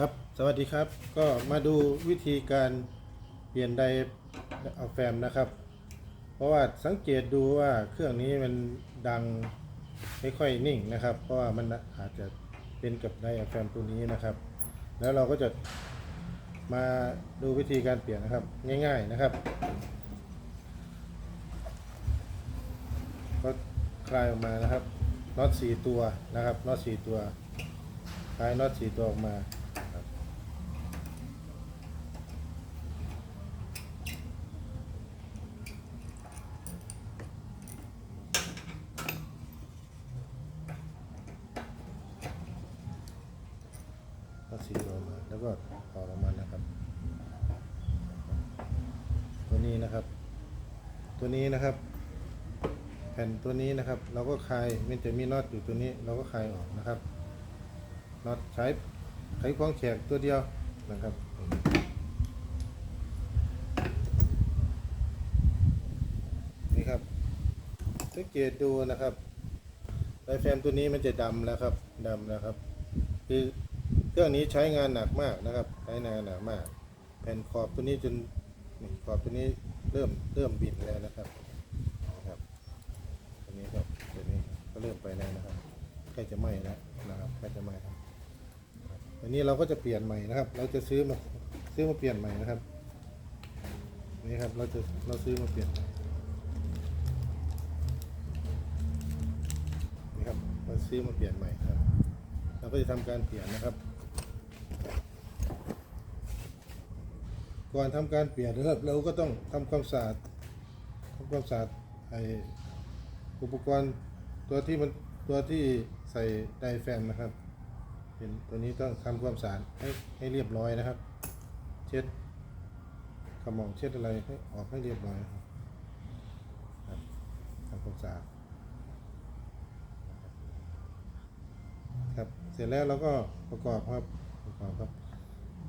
ครับสวัสดีครับก็มาดูวิธีการเปลี่ยนไดอะแฟมนะครับ เพราะว่าสังเกตดูว่าเครื่องนี้มันดังไม่ค่อยนิ่งนะครับ เพราะว่ามันอาจจะเป็นกับไดอะแฟมตัวนี้นะครับ แล้วเราก็จะมาดูวิธีการเปลี่ยนนะครับง่าย ๆนะครับก็คลายออกมานะครับน็อตสี่ตัวนะครับน็อตสี่ตัวคลายน็อตสี่ตัวออกมาครับ ก็ สีออกมาแล้วก็ต่อลงมานะครับ ตัวนี้นะครับ ตัวนี้นะครับ แผ่นตัวนี้นะครับ เราก็คลายมันจะมีน็อตอยู่ตัวนี้ เราก็คลายออกนะครับน็อตใช้ไขควงแฉกตัวเดียวนะครับนี่ครับสังเกตดูนะครับไดแฟมตัวนี้มันจะดำแล้วครับดำแล้วครับ คือ เครื่องนี้ใช้งานหนักมากนะครับ ใช้งานหนักมาก แผ่นขอบตัวนี้จนขอบตัวนี้เริ่มเริ่มบินแล้วนะครับนะครับตัวนี้ครับตัวนี้ก็เริ่มไปแล้วนะครับใกล้จะไหม้แล้วนะครับใกล้จะไหม้แล้วอันนี้เราก็จะเปลี่ยนใหม่นะครับ เราจะซื้อมาซื้อมาเปลี่ยนใหม่นะครับนี่ครับเราจะเราซื้อมาเปลี่ยนนี่ครับเราซื้อมาเปลี่ยนใหม่ครับ เราก็จะทำการเปลี่ยนนะครับ ก่อนทำการเปลี่ยนนะครับเราก็ต้องทำความสะอาดทำความสะอาดไออุปกรณ์ตัวที่มันตัวที่ใส่ไดแฟมนะครับเป็นตัวนี้ต้องทำความสะอาดให้ให้เรียบร้อยนะครับ เช็ดกระหม่อมเช็ดอะไรให้ออกให้เรียบร้อยครับทำความสะอาดครับเสร็จแล้วเราก็ประกอบครับประกอบครับ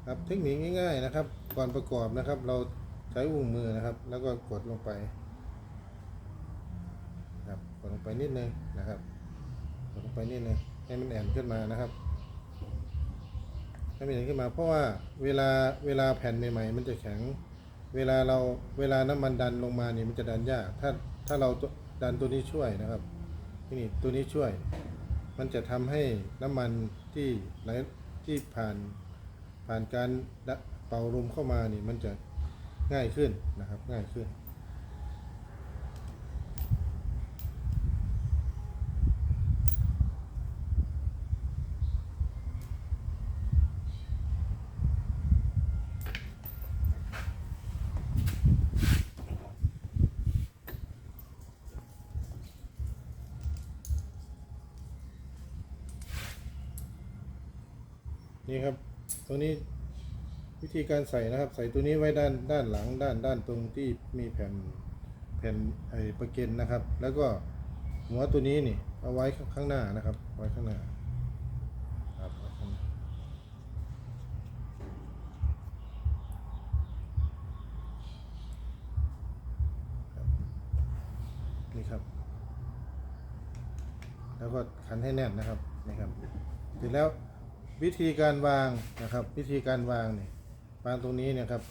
ครับเทคนิคง่ายๆนะครับ ก่อนประกอบนะครับ เราใช้อุ้งมือนะครับ แล้วก็กดลงไปครับกดลงไปนิดนึงนะครับกดลงไปนิดนึงให้มันแอนขึ้นมานะครับให้มันแอนขึ้นมา เพราะว่าเวลาเวลาแผ่นใหม่ๆมันจะแข็ง เวลาเราเวลาน้ำมันดันลงมาเนี่ยมันจะดันยากถ้าถ้าเราดันตัวนี้ช่วยนะครับนี่ตัวนี้ช่วย มันจะทำให้น้ำมันที่ไหลที่ผ่าน ผ่านการเป่าลมเข้ามานี่มันจะง่ายขึ้นนะครับง่ายขึ้น นี่ครับ ตัวนี้วิธีการใส่นะครับ ใส่ตัวนี้ไว้ด้านด้านหลังด้านด้านตรงที่มีแผ่นแผ่นไอ้ประเก็นนะครับ แล้วก็หัวตัวนี้นี่เอาไว้ข้างหน้านะครับ ไว้ข้างหน้าครับนี่ครับ แล้วก็ขันให้แน่นนะครับนี่ครับเสร็จแล้ว วิธีการวางนะครับ วิธีการวางเนี่ยวางตรงนี้เนี่ยครับ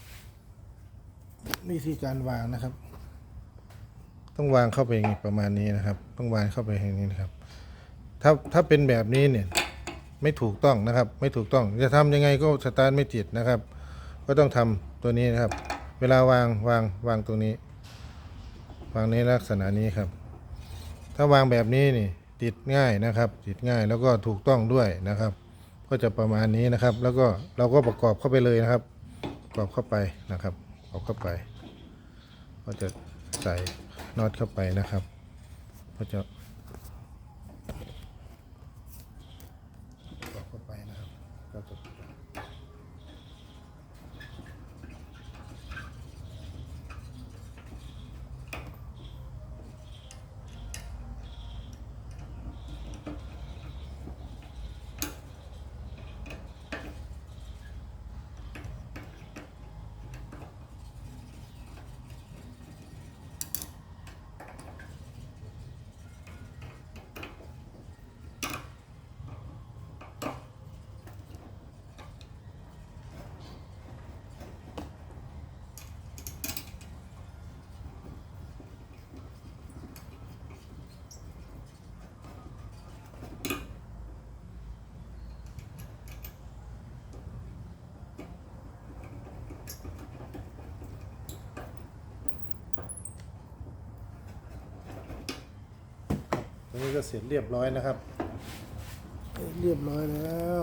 วิธีการวางนะครับ ต้องวางเข้าไปอย่างนี้ประมาณนี้นะครับ ต้องวางเข้าไปอย่างนี้นะครับ ถ้าถ้าเป็นแบบนี้เนี่ยไม่ถูกต้องนะครับ ไม่ถูกต้องจะทำยังไงก็สตาร์ทไม่ติดนะครับ ก็ต้องทำตัวนี้นะครับ เวลาวางวางวางตรงนี้ วางในลักษณะนี้ครับ ถ้าวางแบบนี้นี่ติดง่ายนะครับ ติดง่ายแล้วก็ถูกต้องด้วยนะครับ ก็จะประมาณนี้นะครับ แล้วก็เราก็ประกอบเข้าไปเลยนะครับ ประกอบเข้าไปนะครับประกอบเข้าไป ก็จะใส่น็อตเข้าไปนะครับ ก็จะประ ตัวนี้ก็เสร็จเรียบร้อยนะครับ เรียบร้อยแล้ว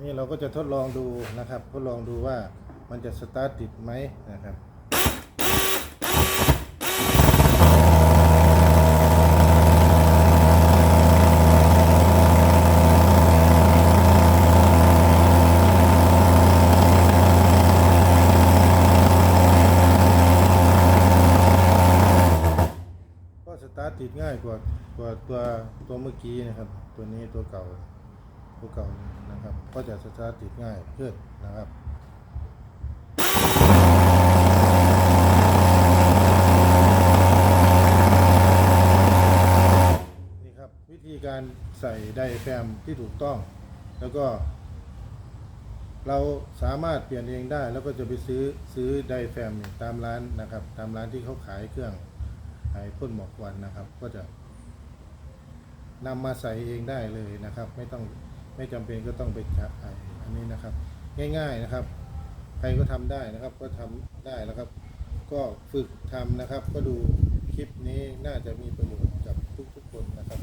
นี่เราก็จะทดลองดูนะครับ ทดลองดูว่ามันจะสตาร์ทติดไหมนะครับ ก็สตาร์ทติ ดง่ายกว่ากว่าตัวตัวเมื่อกี้นะครับ ตัวนี้ตัวเก่าตัวเก่านะครับ ก็จะสตาร์ทติดง่ายขึ้นนะครับนี่ครับวิธีการใส่ไดแฟมที่ถูกต้อง แล้วก็เราสามารถเปลี่ยนเองได้แล้วก็จะไปซื้อซื้อไดแฟมตามร้านนะครับ ตามร้านที่เขาขายเครื่องายพ่นหมอกควันนะครับ ก็จะนำมาใส่เองได้เลยนะครับ ไม่ต้องไม่จำเป็นก็ต้องไปจะไออันนี้นะครับ ง่ายๆนะครับ ใครก็ทำได้นะครับ ก็ทำได้แล้วครับ ก็ฝึกทำนะครับ ก็ดูคลิปนี้น่าจะมีประโยชน์กับทุกๆคนนะครับ